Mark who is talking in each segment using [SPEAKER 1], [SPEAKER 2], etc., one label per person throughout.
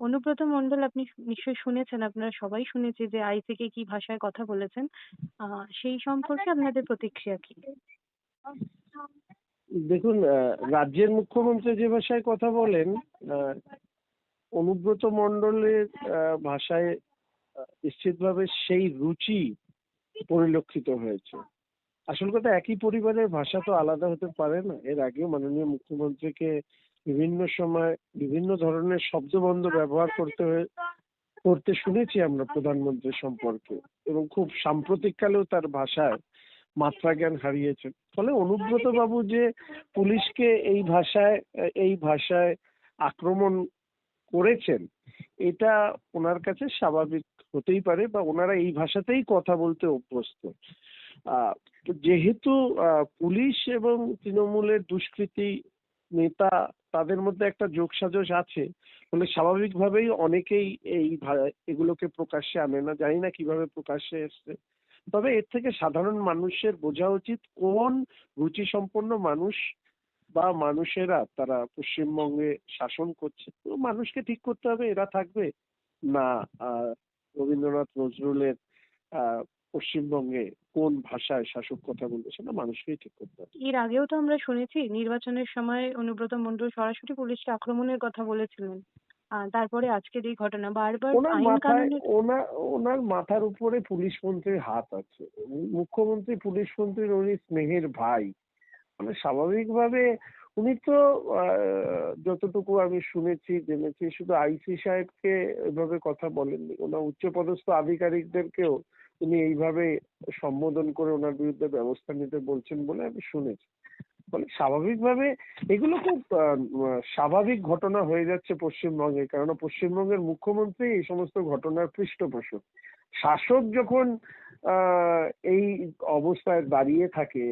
[SPEAKER 1] অনুব্রত মণ্ডল আপনি নিশ্চয়ই শুনেছেন আপনারা সবাই শুনেছে যে আই থেকে কি ভাষায় কথা বলেছেন। আহ, সেই সম্পর্কে আপনাদের প্রতিক্রিয়া কি?
[SPEAKER 2] দেখুন আহ, রাজ্যের মুখ্যমন্ত্রী যে ভাষায় কথা বলেন আহ, অনুব্রত মণ্ডলের আহ, ভাষায় আহ, নিশ্চিতভাবে সেই রুচি পরিলক্ষিত হয়েছে। আসল কথা একই পরিবারের ভাষা তো আলাদা হতে পারে না। এর আগেও মাননীয় মুখ্যমন্ত্রীকে বিভিন্ন সময় বিভিন্ন ধরনের শব্দবন্ধ ব্যবহার করতে হয়ে করতে শুনেছি আমরা প্রধানমন্ত্রী সম্পর্কে এবং খুব সাম্প্রতিককালেও তার ভাষায় মাত্রা জ্ঞান হারিয়েছেন ফলে অনুব্রত বাবু যে পুলিশকে এই ভাষায় এই ভাষায় আক্রমণ করেছেন এটা ওনার কাছে স্বাভাবিক হতেই পারে বা ওনারা এই ভাষাতেই কথা বলতে অভ্যস্ত। আহ, যেহেতু আহ, পুলিশ এবং তৃণমূলের দুষ্কৃতী নেতা তাদের মধ্যে একটা যোগসাজশ আছে। ফলে স্বাভাবিকভাবেই অনেকেই এই এগুলোকে প্রকাশ্যে আনে না। জানি না কীভাবে প্রকাশ্যে এসছে। তবে এর থেকে সাধারণ মানুষের বোঝা উচিত কোন রুচি সম্পন্ন মানুষ বা মানুষেরা তারা পশ্চিমবঙ্গে শাসন করছে। তো মানুষকে ঠিক করতে হবে এরা থাকবে। না রবীন্দ্রনাথ নজরুলের আহ, পশ্চিমবঙ্গে কোন ভাষায় শাসক কথা বলবে সেটা মানুষকেই ঠিক করতে হবে।
[SPEAKER 1] এর আগেও তো আমরা শুনেছি নির্বাচনের সময় অনুব্রত মণ্ডল সরাসরি পুলিশকে আক্রমণের কথা বলেছিলেন। তারপরে আজকের এই ঘটনা বারবার
[SPEAKER 2] ওনার মাথায় ওনার ওনার মাথার উপরে পুলিশ মন্ত্রীর হাত আছে। মুখ্যমন্ত্রী পুলিশ মন্ত্রীর উনি স্নেহের ভাই। মানে স্বাভাবিকভাবে উনি তো যতটুকু আমি শুনেছি জেনেছি শুধু আইসি সাহেবকে এভাবে কথা বলেননি। ওনার উচ্চপদস্থ আধিকারিকদেরকেও উনি এইভাবে সম্বোধন করে ওনার বিরুদ্ধে ব্যবস্থা নিতে বলছেন বলে আমি শুনেছি। ফলে স্বাভাবিকভাবে এগুলো খুব স্বাভাবিক ঘটনা হয়ে যাচ্ছে পশ্চিমবঙ্গে, কেননা পশ্চিমবঙ্গের মুখ্যমন্ত্রী এই সমস্ত ঘটনার পৃষ্ঠপোষক। শাসক যখন এই অবস্থায় দাঁড়িয়ে থাকে,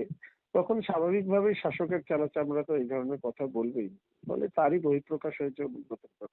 [SPEAKER 2] তখন স্বাভাবিকভাবেই শাসকের চালা চামড়া তো এই ধরনের কথা বলবেই। ফলে তারই বহিঃপ্রকাশ হয়েছে কথা।